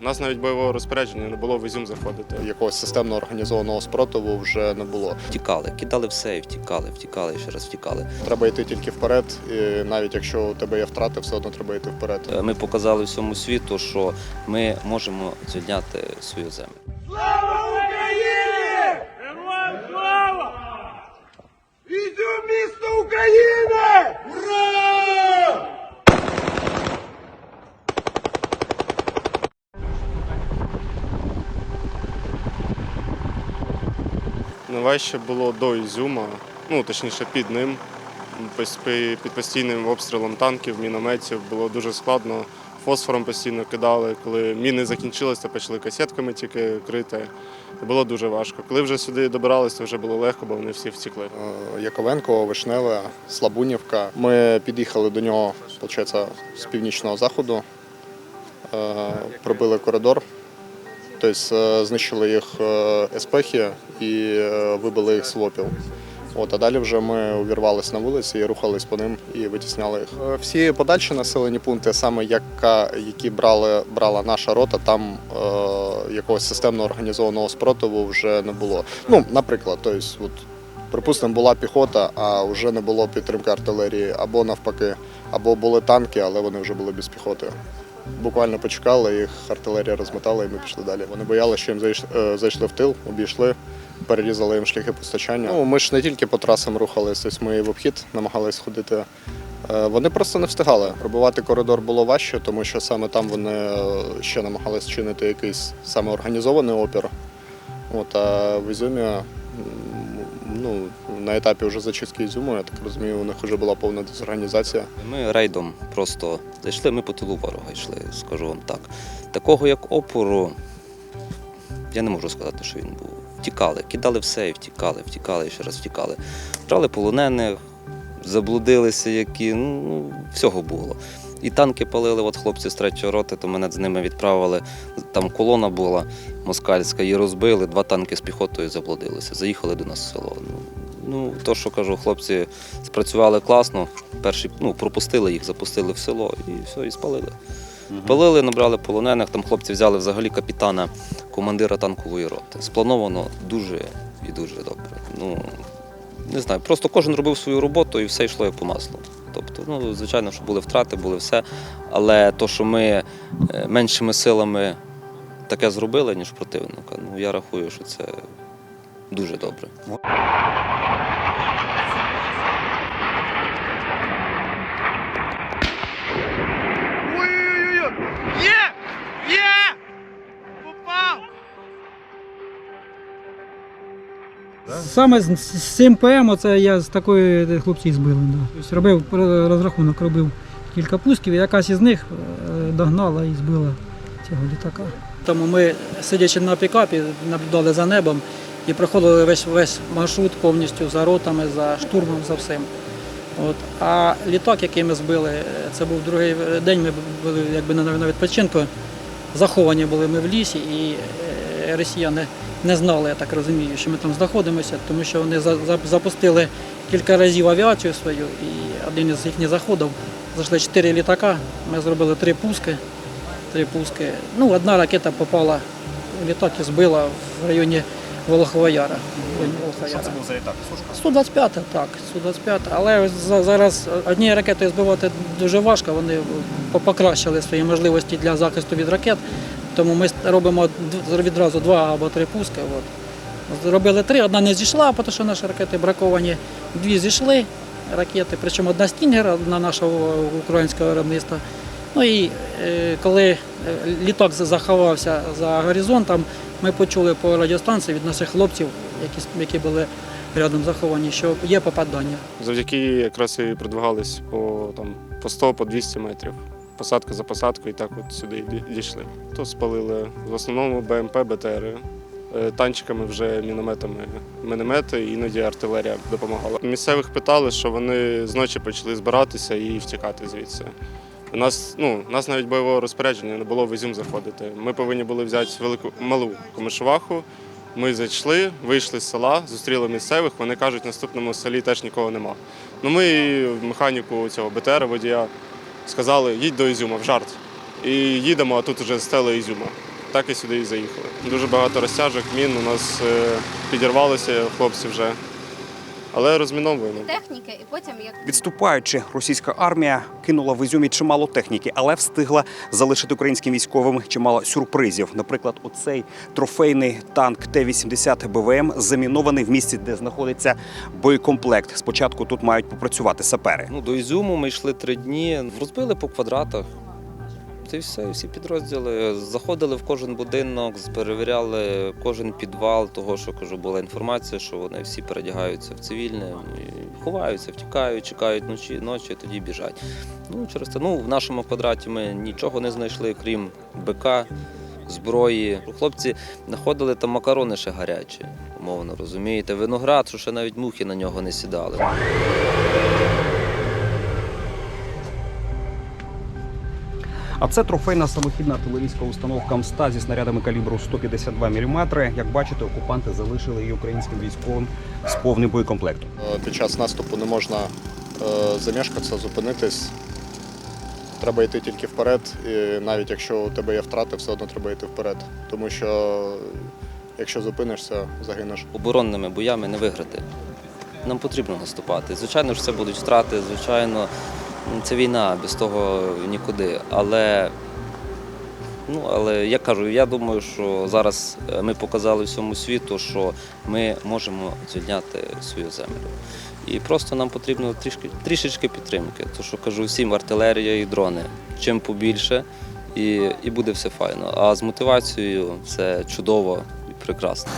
У нас навіть бойового розпорядження не було в Ізюм заходити. Якогось системно організованого спротиву вже не було. Втікали, кидали все і втікали, втікали і ще раз втікали. Треба йти тільки вперед, і навіть якщо у тебе є втрати, все одно треба йти вперед. Е, Ми показали всьому світу, що ми можемо звільняти свою землю. Найважче було до Ізюма, ну точніше під ним. Під постійним обстрілом танків, мінометів було дуже складно. Фосфором постійно кидали. Коли міни закінчилися, то почали касетками тільки крити. Було дуже важко. Коли вже сюди добиралися, вже було легко, бо вони всі втекли. Е, Яковенко, Вишневе, Слабунівка. Ми під'їхали до нього, виходить, з північного заходу, е, пробили коридор, тобто е, знищили їх е, еспехи і е, вибили їх з лопів. От, а далі вже ми увірвалися на вулиці і рухались по ним і витісняли їх. Всі подальші населені пункти, саме яка, які брали, брала наша рота, там е, якогось системно організованого спротиву вже не було. Ну, наприклад, тобто, от, припустимо, була піхота, а вже не було підтримки артилерії, або навпаки, або були танки, але вони вже були без піхоти. Буквально почекали, їх артилерія розмотала, і ми пішли далі. Вони боялися, що їм зайшли, е, в тил, обійшли, перерізали їм шляхи постачання. Ну, ми ж не тільки по трасам рухалися, ми і в обхід намагалися ходити. Е, Вони просто не встигали. Пробувати коридор було важче, тому що саме там вони е, ще намагалися чинити якийсь саме організований опір. От, а в Ізюмі, ну, на етапі вже зачистки Ізюму, я так розумію, у них вже була повна дезорганізація. Ми рейдом просто зайшли, ми по тилу ворога йшли, скажу вам так. Такого як опору, я не можу сказати, що він був. Втікали, кидали все і втікали, втікали і ще раз втікали. Брали полонених, заблудилися, які, ну, всього було. І танки палили, от хлопці з третьої роти, то мене з ними відправили. Там колона була москальська, її розбили, два танки з піхотою заблудилися, заїхали до нас в село. Ну, ну то, що кажу, хлопці спрацювали класно. Перші ну, пропустили їх, запустили в село і все, і спалили. Палили, набрали полонених, там хлопці взяли взагалі капітана, командира танкової роти. Сплановано дуже і дуже добре. Ну, не знаю, просто кожен робив свою роботу і все йшло як по маслу. Тобто, ну, звичайно, що були втрати, були все. Але то, що ми е, меншими силами таке зробили, ніж противника, ну я рахую, що це дуже добре. Саме з, цим ПМ, оце я з такої хлопці збили. Да. Тобто робив розрахунок, робив кілька пусків, і якась із них е, догнала і збила цього літака. Тому ми, сидячи на пікапі, наблюдали за небом і проходили весь весь маршрут повністю за ротами, за штурмом, за всім. От. А літак, який ми збили, е, це був другий день, ми були якби на відпочинку. Заховані були ми в лісі, і е, росіяни не знали, я так розумію, що ми там знаходимося, тому що вони за- за- запустили кілька разів авіацію свою, і один із їхніх заходів зайшли чотири літака. Ми зробили три пуски. Три пуски. Ну, одна ракета попала в літак і збила в районі Волохова Яра. в районі Волохова Яра. 125, так, 125. Але за- зараз однією ракетою збивати дуже важко. Вони покращили свої можливості для захисту від ракет. Тому ми робимо відразу два або три пуски. От. Зробили три, одна не зійшла, тому що наші ракети браковані. Дві зійшли ракети, причому одна стінгер, одна нашого українського виробництва. Ну і е, коли е, літак заховався за горизонтом, ми почули по радіостанції від наших хлопців, які, які були рядом заховані, що є попадання. Завдяки якраз і продвигались по, там, по 100 по 200 метрів. Посадка за посадкою, і так от сюди дійшли. То спалили в основному БМП, БТРи. Е, Танчиками вже мінометами міномети, іноді артилерія допомагала. Місцевих питали, що вони зночі почали збиратися і втікати звідси. У нас, ну, у нас навіть бойового розпорядження не було в Ізюм заходити. Ми повинні були взяти велику малу комишуваху. Ми зайшли, вийшли з села, зустріли місцевих. Вони кажуть, в наступному селі теж нікого нема. Ну ми механіку цього БТР водія сказали, їдь до Ізюма в жарт. і їдемо, а тут вже стела Ізюма. Так і сюди і заїхали. Дуже багато розтяжок, мін у нас е, підірвалися хлопці вже. Але розміновуємо. техніки, і потім як Відступаючи, російська армія кинула в Ізюмі чимало техніки, але встигла залишити українським військовим чимало сюрпризів. Наприклад, оцей трофейний танк Т-80 БВМ замінований в місці, де знаходиться боєкомплект. Спочатку тут мають попрацювати сапери. Ну, до Ізюму ми йшли три дні, розбили по квадратах. Це все, всі підрозділи. Заходили в кожен будинок, перевіряли кожен підвал, того, що кажу, була інформація, що вони всі передягаються в цивільне, ховаються, втікають, чекають ночі, ночі, тоді біжать. Ну, через це, ну, в нашому квадраті ми нічого не знайшли, крім БК, зброї. Хлопці знаходили там макарони ще гарячі, умовно розумієте, виноград, що ще навіть мухи на нього не сідали. А це трофейна самохідна артилерійська установка МСТА зі снарядами калібру 152 мм. Як бачите, окупанти залишили її українським військовим з повним боєкомплектом. Е, Під час наступу не можна е, замешкатися, зупинитись. Треба йти тільки вперед, і навіть якщо у тебе є втрати, все одно треба йти вперед. Тому що якщо зупинишся, загинеш. оборонними боями не виграти. Нам потрібно наступати. Звичайно ж, це будуть втрати, звичайно, це війна, без того нікуди. Але, ну, але я кажу, я думаю, що зараз е, ми показали всьому світу, що ми можемо звільняти свою землю. І просто нам потрібно трішки, трішечки підтримки. То, що кажу всім, артилерія і дрони. Чим побільше, і, і буде все файно. А з мотивацією все чудово і прекрасно.